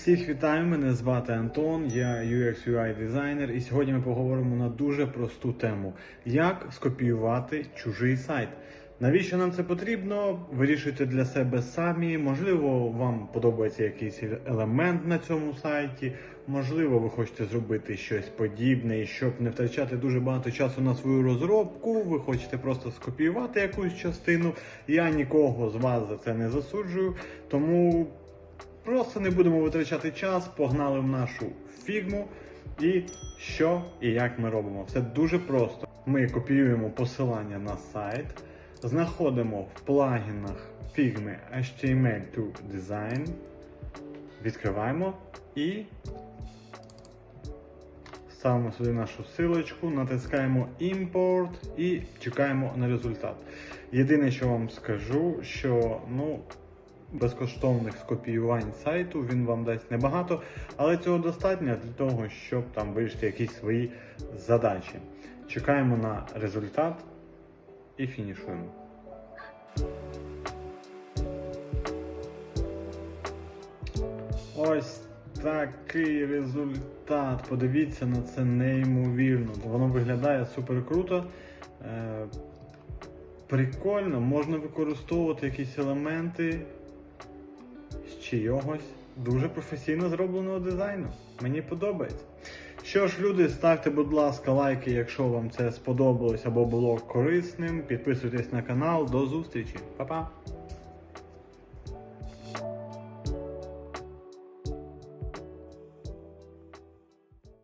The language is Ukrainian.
Всіх вітаю, мене звати Антон, я UX UI дизайнер, і сьогодні ми поговоримо на дуже просту тему: як скопіювати чужий сайт. Навіщо нам це потрібно? Вирішуйте для себе самі. Можливо, вам подобається якийсь елемент на цьому сайті. Можливо, ви хочете зробити щось подібне, і щоб не втрачати дуже багато часу на свою розробку. Ви хочете просто скопіювати якусь частину. Я нікого з вас за це не засуджую, тому Просто не будемо витрачати час, погнали в нашу фігму. І що і як ми робимо. Все дуже просто. Ми копіюємо посилання на сайт, знаходимо в плагінах фігми HTML to Design, відкриваємо і ставимо сюди нашу силочку, натискаємо Import і чекаємо на результат. Єдине, що вам скажу, що ну безкоштовних скопіювань сайту він вам дасть небагато, але цього достатньо для того, щоб там вирішити якісь свої задачі. Чекаємо на результат і фінішуємо. Ось такий результат. Подивіться на це неймовірно. Воно виглядає супер круто. Е, прикольно, можна використовувати якісь елементи чийогось дуже професійно зробленого дизайну. Мені подобається. Що ж, люди, ставте, будь ласка, лайки, якщо вам це сподобалось або було корисним. Підписуйтесь на канал. До зустрічі. Па-па!